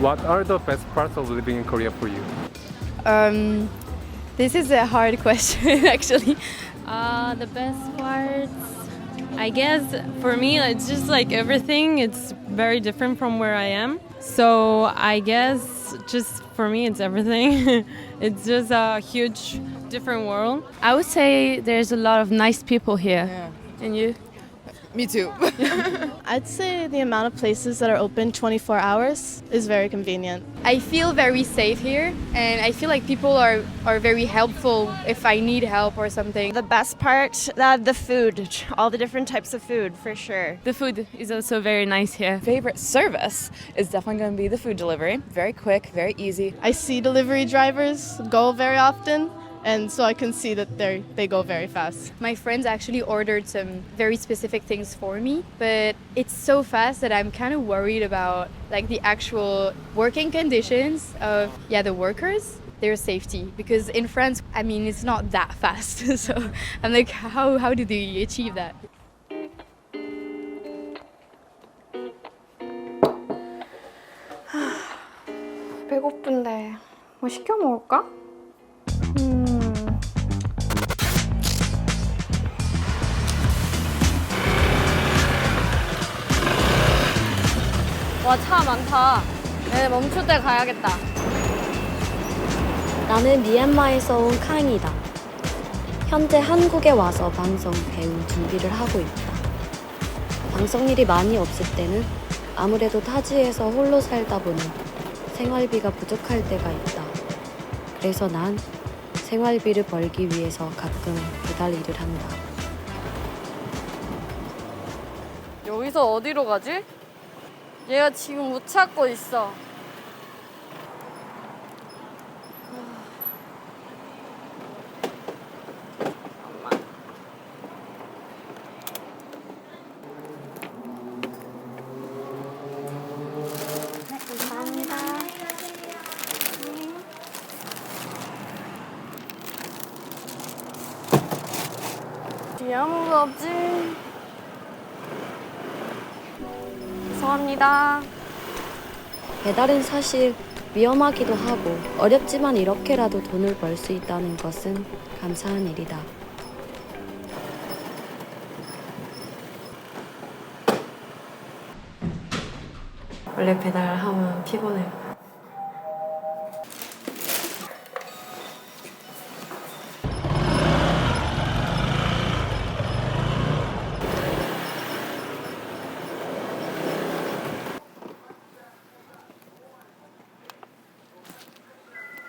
What are the best parts of living in Korea for you? Um, this is a hard question, actually. Uh, the best parts, I guess, for me, it's just like everything. It's very different from where I am. So I guess just for me, it's everything. it's just a huge, different world. I would say there's a lot of nice people here. And you? Me too. I'd say the amount of places that are open 24 hours is very convenient. I feel very safe here, and I feel like people are, are very helpful if I need help or something. The best part, uh, the food, all the different types of food for sure. The food is also very nice here. Favorite service is definitely going to be the food delivery. Very quick, very easy. I see delivery drivers go very often, and so I can see that they they go very fast. My friends actually ordered some very specific things for me, but it's so fast that I'm kind of worried about like the actual working conditions of yeah the workers, their safety because in France, I mean it's not that fast. so I'm like how how do they achieve that? 배고픈데 뭐 시켜 먹을까? 와, 차 많다. 네, 멈출 때 가야겠다. 나는 미얀마에서 온 캉이다. 현재 한국에 와서 방송 배우 준비를 하고 있다. 방송 일이 많이 없을 때는 아무래도 타지에서 홀로 살다 보니 생활비가 부족할 때가 있다. 그래서 난 생활비를 벌기 위해서 가끔 배달 일을 한다. 여기서 어디로 가지? 얘가 지금 못 찾고 있어. 뒤에 아무도 없지. 죄송합니다. 배달은 사실 위험하기도 하고 어렵지만 이렇게라도 돈을 벌 수 있다는 것은 감사한 일이다. 원래 배달하면 피곤해.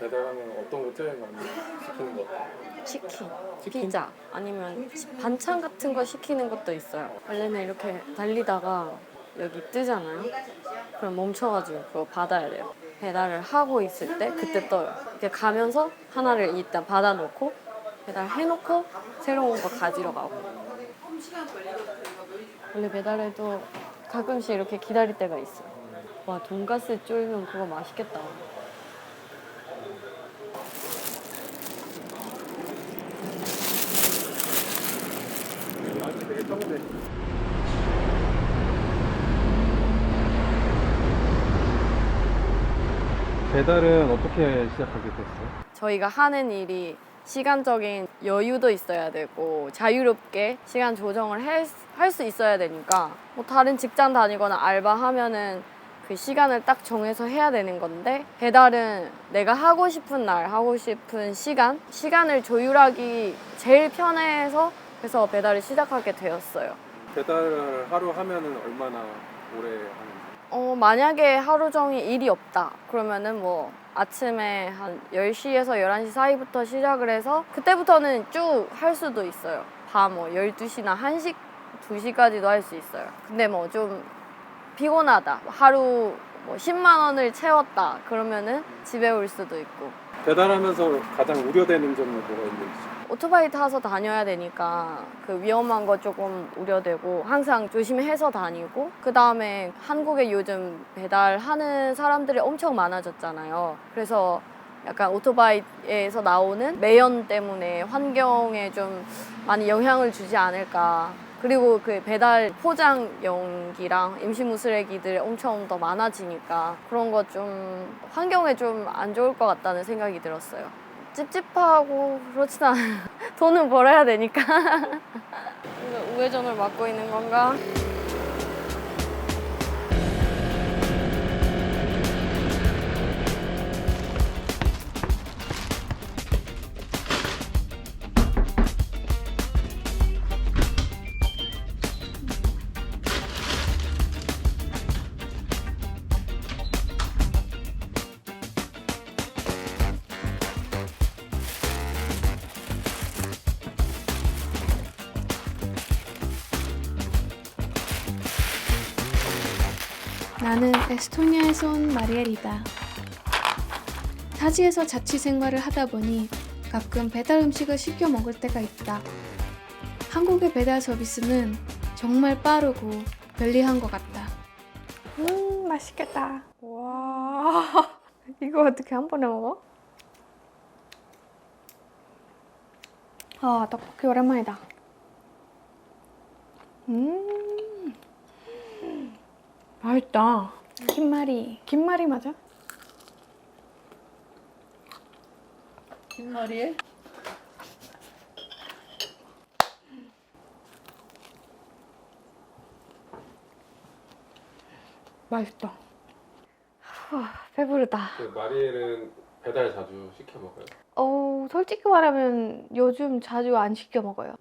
배달하면 어떤 거 제일 많이 시키는 것 같아요? 치킨, 피자 아니면 반찬 같은 거 시키는 것도 있어요. 원래는 이렇게 달리다가 여기 뜨잖아요. 그럼 멈춰가지고 그거 받아야 돼요. 배달을 하고 있을 때 그때 떠요. 이렇게 가면서 하나를 일단 받아놓고 배달 해놓고 새로운 거 가지러 가고. 원래 배달해도 가끔씩 이렇게 기다릴 때가 있어요. 와 돈가스 쫄면 그거 맛있겠다. 적네. 배달은 어떻게 시작하게 됐어요? 저희가 하는 일이 시간적인 여유도 있어야 되고 자유롭게 시간 조정을 할 수 있어야 되니까 뭐 다른 직장 다니거나 알바하면은 그 시간을 딱 정해서 해야 되는 건데 배달은 내가 하고 싶은 날 하고 싶은 시간 시간을 조율하기 제일 편해서 그래서 배달을 시작하게 되었어요. 배달을 하루 하면은 얼마나 오래 하는지? 어, 만약에 하루 종일 일이 없다. 그러면은 뭐 아침에 한 10시에서 11시 사이부터 시작을 해서 그때부터는 쭉 할 수도 있어요. 밤 뭐 12시나 1시, 2시까지도 할 수 있어요. 근데 뭐 좀 피곤하다. 하루 뭐 10만 원을 채웠다. 그러면은 집에 올 수도 있고. 배달하면서 가장 우려되는 점은 뭐가 있는지? 오토바이 타서 다녀야 되니까 그 위험한 거 조금 우려되고 항상 조심해서 다니고 그 다음에 한국에 요즘 배달하는 사람들이 엄청 많아졌잖아요. 그래서 약간 오토바이에서 나오는 매연 때문에 환경에 좀 많이 영향을 주지 않을까 그리고 그 배달 포장 용기랑 임시무 쓰레기들이 엄청 더 많아지니까 그런 거 좀 환경에 좀 안 좋을 것 같다는 생각이 들었어요. 찝찝하고 그렇진 않아요. 돈은 벌어야 되니까. 우회전을 막고 있는 건가? 나는 에스토니아에서 온 마리엘이다. 타지에서 자취 생활을 하다 보니 가끔 배달 음식을 시켜 먹을 때가 있다. 한국의 배달 서비스는 정말 빠르고 편리한 것 같다. 음, 맛있겠다. 와, 이거 어떻게 한 번에 먹어? 아, 떡볶이 오랜만이다. 음, 맛있다. 김말이. 김말이 맞아? 김말이에? 맛있다. 후, 배부르다. 그 마리엘은 배달 자주 시켜 먹어요. 어, 솔직히 말하면 요즘 자주 안 시켜 먹어요.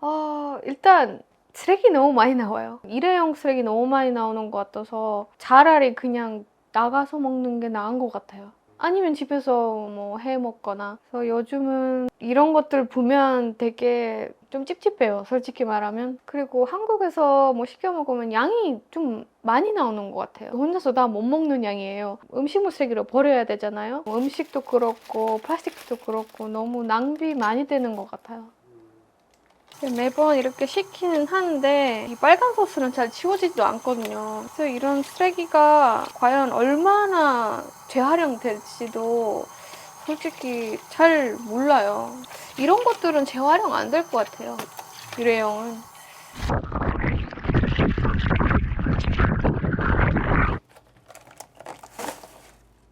어, 일단 쓰레기 너무 많이 나와요. 일회용 쓰레기 너무 많이 나오는 것 같아서 차라리 그냥 나가서 먹는 게 나은 것 같아요. 아니면 집에서 뭐 해 먹거나. 그래서 요즘은 이런 것들 보면 되게 좀 찝찝해요. 솔직히 말하면. 그리고 한국에서 뭐 시켜 먹으면 양이 좀 많이 나오는 것 같아요. 혼자서 다 못 먹는 양이에요. 음식물 쓰레기로 버려야 되잖아요. 뭐 음식도 그렇고 플라스틱도 그렇고 너무 낭비 많이 되는 것 같아요. 매번 이렇게 시키는 하는데 이 빨간 소스는 잘 지워지지도 않거든요. 그래서 이런 쓰레기가 과연 얼마나 재활용될지도 솔직히 잘 몰라요. 이런 것들은 재활용 안 될 것 같아요. 일회용은.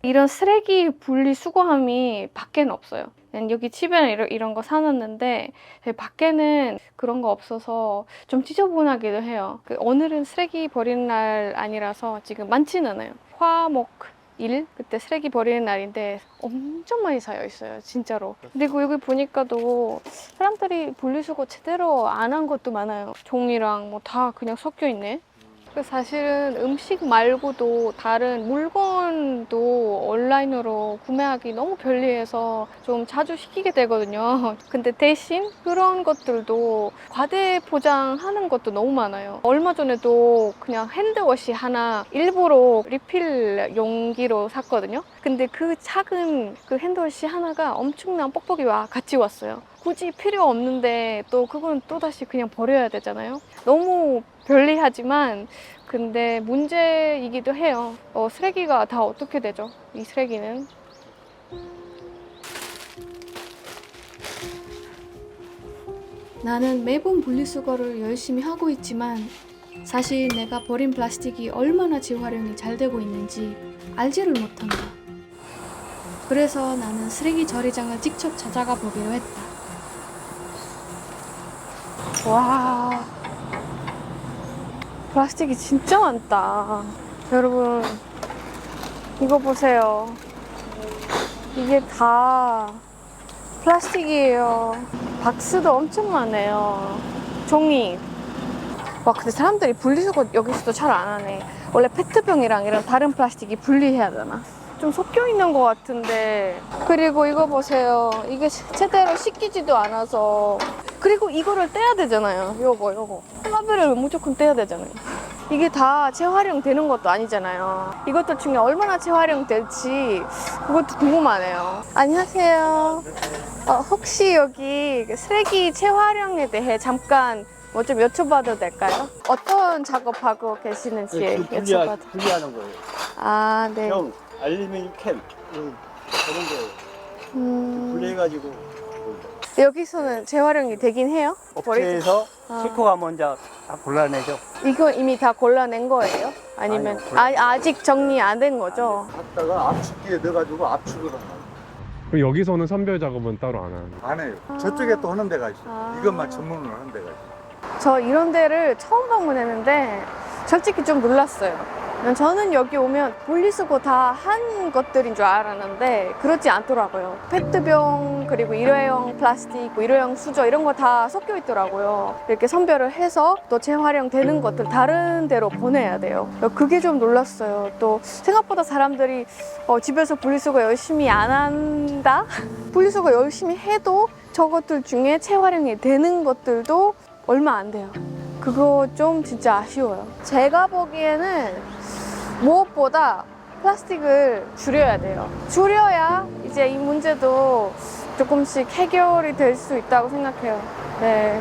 이런 쓰레기 분리 수거함이 밖에는 없어요. 그냥 여기 집에는 이런, 이런 거 사놨는데 밖에는 그런 거 없어서 좀 지저분하기도 해요. 그 오늘은 쓰레기 버리는 날 아니라서 지금 많지는 않아요. 화목 일 그때 쓰레기 버리는 날인데 엄청 많이 쌓여 있어요 진짜로 그리고 여기 보니까도 사람들이 분리수거 제대로 안 한 것도 많아요 종이랑 뭐 다 그냥 섞여 있네 그 사실은 음식 말고도 다른 물건도 온라인으로 구매하기 너무 편리해서 좀 자주 시키게 되거든요. 근데 대신 그런 것들도 과대 포장하는 것도 너무 많아요. 얼마 전에도 그냥 핸드워시 하나 일부러 리필 용기로 샀거든요. 근데 그 작은 그 핸드워시 하나가 엄청난 뻑뻑이와 같이 왔어요. 굳이 필요 없는데 또 그건 또다시 그냥 버려야 되잖아요. 너무 편리하지만 근데 문제이기도 해요. 어, 쓰레기가 다 어떻게 되죠? 이 쓰레기는. 나는 매번 분리수거를 열심히 하고 있지만 사실 내가 버린 플라스틱이 얼마나 재활용이 잘 되고 있는지 알지를 못한다. 그래서 나는 쓰레기 처리장을 직접 찾아가 보기로 했다. 와. 플라스틱이 진짜 많다. 여러분, 이거 보세요. 이게 다 플라스틱이에요. 박스도 엄청 많아요. 종이. 와, 근데 사람들이 분리수거 여기서도 잘 안 하네. 원래 페트병이랑 이런 다른 플라스틱이 분리해야 되나? 좀 섞여 있는 것 같은데. 그리고 이거 보세요. 이게 제대로 씻기지도 않아서. 그리고 이거를 떼야 되잖아요. 요거, 요거. 라벨을 무조건 떼야 되잖아요. 이게 다 재활용 되는 것도 아니잖아요. 이것들 중에 얼마나 재활용 될지 그것도 궁금하네요. 안녕하세요. 어, 혹시 여기 그 쓰레기 재활용에 대해 잠깐 뭐 좀 여쭤봐도 될까요? 어떤 작업하고 계시는지 그 분리하, 여쭤봐도. 분리하는 거예요. 아, 네. 형, 알루미늄 캔 응, 그런 거예요. 음, 분리해가지고 그 여기서는 재활용이 되긴 해요? 업체에서 아. 가면 이제 다 골라내죠. 이거 이미 다 골라낸 거예요? 아니면 아니요, 아, 아직 정리 안 된 거죠? 갖다가 압축기에 넣어가지고 압축을 하는 그럼 여기서는 선별 작업은 따로 안 하는 안 해요. 저쪽에 또 하는 데가 있어. 아. 요 이것만 전문으로 하는 데가 있어. 저 이런 데를 처음 방문했는데 솔직히 좀 놀랐어요. 저는 여기 오면 분리수거 다한 것들인 줄 알았는데 그렇지 않더라고요. 페트병 그리고 일회용 플라스틱, 뭐 일회용 수저 이런 거 다 섞여 있더라고요. 이렇게 선별을 해서 또 재활용되는 것들 다른 데로 보내야 돼요. 그게 좀 놀랐어요. 또 생각보다 사람들이 어, 집에서 분리수거 열심히 안 한다? 분리수거 열심히 해도 저것들 중에 재활용이 되는 것들도 얼마 안 돼요. 그거 좀 진짜 아쉬워요. 제가 보기에는 무엇보다 플라스틱을 줄여야 돼요. 줄여야 이제 이 문제도 조금씩 해결이 될 수 있다고 생각해요. 네.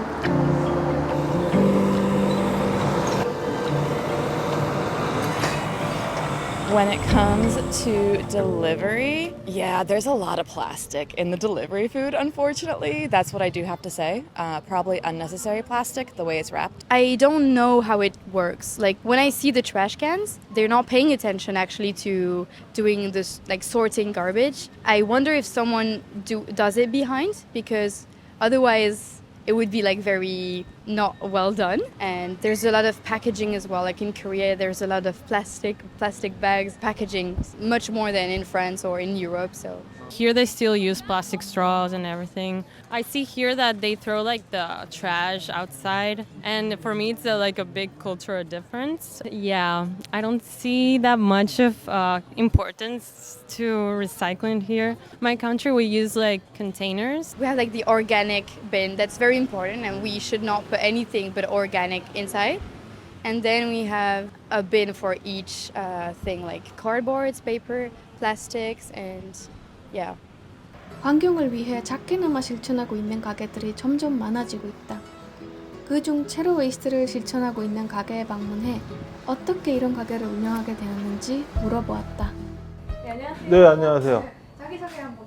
When it comes to delivery, yeah, there's a lot of plastic in the delivery food, unfortunately. That's what I do have to say. Uh, probably unnecessary plastic, the way it's wrapped. I don't know how it works. Like when I see the trash cans, they're not paying attention actually to doing this like sorting garbage. I wonder if someone do does it behind because otherwise it would be like very not well done. And there's a lot of packaging as well. Like in Korea, there's a lot of plastic plastic bags packaging much more than in France or in Europe. So Here they still use plastic straws and everything. I see here that they throw like the trash outside, and for me it's a, like a big cultural difference. Yeah, I don't see that much of uh, importance to recycling here. My country we use like containers. we have like the organic bin that's very important and we should not put anything but organic inside and then we have a bin for each uh, thing like cardboards paper plastics and yeah 환경을 위해 작게나마 실천하고 있는 가게들이 점점 많아지고 있다. 그중 제로 웨이스트를 실천하고 있는 가게에 방문해 어떻게 이런 가게를 운영하게 되었는지 물어보았다. 네, 안녕하세요. 자기소개 한번.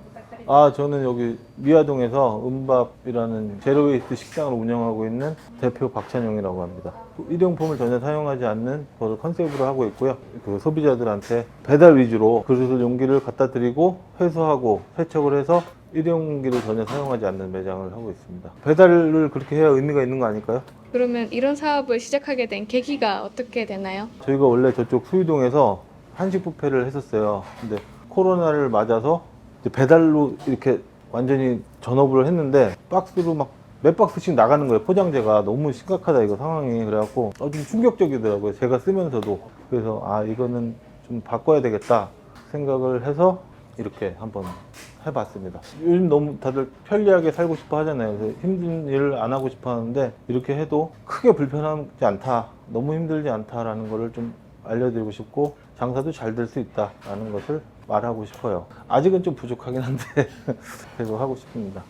아, 저는 여기 미아동에서 은밥이라는 제로웨이스트 식당을 운영하고 있는 대표 박찬용이라고 합니다. 일용품을 전혀 사용하지 않는 그걸 컨셉으로 하고 있고요. 그 소비자들한테 배달 위주로 그릇을 용기를 갖다 드리고 회수하고 세척을 해서 일용기를 전혀 사용하지 않는 매장을 하고 있습니다. 배달을 그렇게 해야 의미가 있는 거 아닐까요? 그러면 이런 사업을 시작하게 된 계기가 어떻게 되나요? 저희가 원래 저쪽 수유동에서 한식 뷔페를 했었어요. 근데 코로나를 맞아서 배달로 이렇게 완전히 전업을 했는데 박스로 막 몇 박스씩 나가는 거예요. 포장재가 너무 심각하다 이거 상황이 그래갖고 어, 좀 충격적이더라고요. 제가 쓰면서도 그래서 아 이거는 좀 바꿔야 되겠다 생각을 해서 이렇게 한번 해봤습니다. 요즘 너무 다들 편리하게 살고 싶어 하잖아요. 그래서 힘든 일을 안 하고 싶어 하는데 이렇게 해도 크게 불편하지 않다, 너무 힘들지 않다라는 거를 좀 알려드리고 싶고 장사도 잘 될 수 있다라는 것을 말하고 싶어요. 아직은 좀 부족하긴 한데 계속 하고 싶습니다.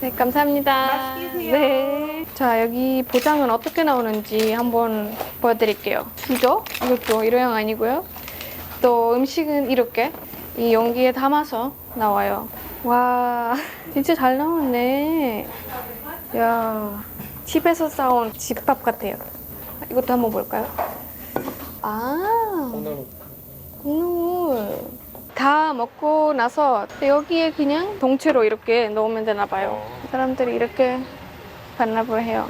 네, 감사합니다. 네. 자, 여기 보장은 어떻게 나오는지 한번 보여드릴게요. 수저, 이것도 일회용 아니고요. 또 음식은 이렇게 이 용기에 담아서 나와요. 와, 진짜 잘 나왔네. 야, 집에서 싸온 집밥 같아요. 이것도 한번 볼까요? 아, 콩나물 국물. 다 먹고 나서 여기에 그냥 동체로 이렇게 넣으면 되나 봐요. 사람들이 이렇게 반납을 해요.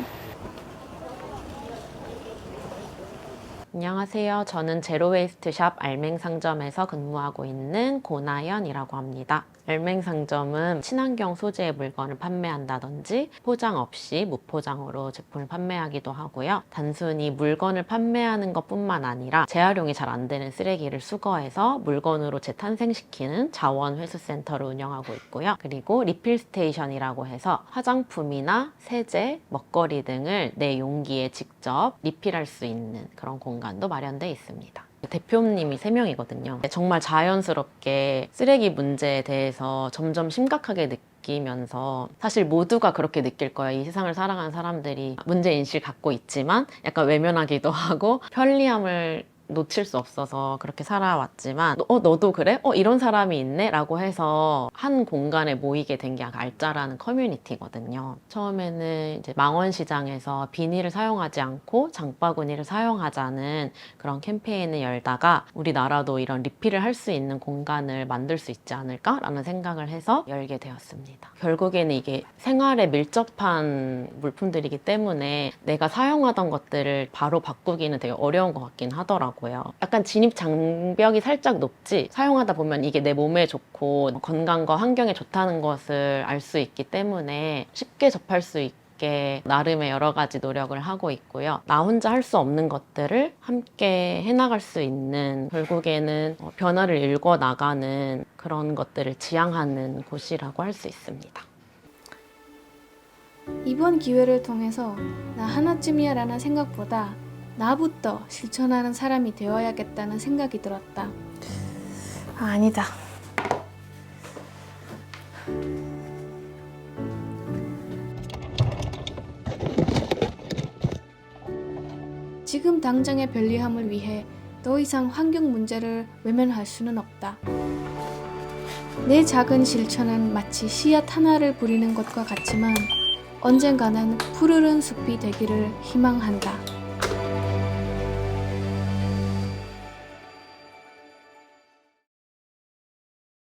안녕하세요. 저는 제로웨이스트 샵 알맹 상점에서 근무하고 있는 고나연이라고 합니다. 알맹 상점은 친환경 소재의 물건을 판매한다든지 포장 없이 무포장으로 제품을 판매하기도 하고요. 단순히 물건을 판매하는 것뿐만 아니라 재활용이 잘 안 되는 쓰레기를 수거해서 물건으로 재탄생시키는 자원 회수 센터를 운영하고 있고요. 그리고 리필 스테이션이라고 해서 화장품이나 세제, 먹거리 등을 내 용기에 직접 리필할 수 있는 그런 공간도 마련되어 있습니다. 대표님이 3명이거든요. 정말 자연스럽게 쓰레기 문제에 대해서 점점 심각하게 느끼면서 사실 모두가 그렇게 느낄 거예요. 이 세상을 살아가는 사람들이 문제인식을 갖고 있지만 약간 외면하기도 하고 편리함을 놓칠 수 없어서 그렇게 살아왔지만 어 너도 그래? 어 이런 사람이 있네? 라고 해서 한 공간에 모이게 된 게 알짜라는 커뮤니티거든요. 처음에는 이제 망원시장에서 비닐을 사용하지 않고 장바구니를 사용하자는 그런 캠페인을 열다가 우리나라도 이런 리필을 할 수 있는 공간을 만들 수 있지 않을까라는 생각을 해서 열게 되었습니다. 결국에는 이게 생활에 밀접한 물품들이기 때문에 내가 사용하던 것들을 바로 바꾸기는 되게 어려운 것 같긴 하더라고요. 약간 진입 장벽이 살짝 높지 사용하다 보면 이게 내 몸에 좋고 건강과 환경에 좋다는 것을 알 수 있기 때문에 쉽게 접할 수 있고 나름의 여러 가지 노력을 하고 있고요. 나 혼자 할 수 없는 것들을 함께 해나갈 수 있는 결국에는 어, 변화를 읽어 나가는 그런 것들을 지향하는 곳이라고 할 수 있습니다. 이번 기회를 통해서 나 하나쯤이야 라는 생각보다 나부터 실천하는 사람이 되어야겠다는 생각이 들었다. 아, 아니다. 지금 당장의 편리함을 위해 더 이상 환경 문제를 외면할 수는 없다. 내 작은 실천은 마치 씨앗 하나를 부리는 것과 같지만 언젠가는 푸르른 숲이 되기를 희망한다.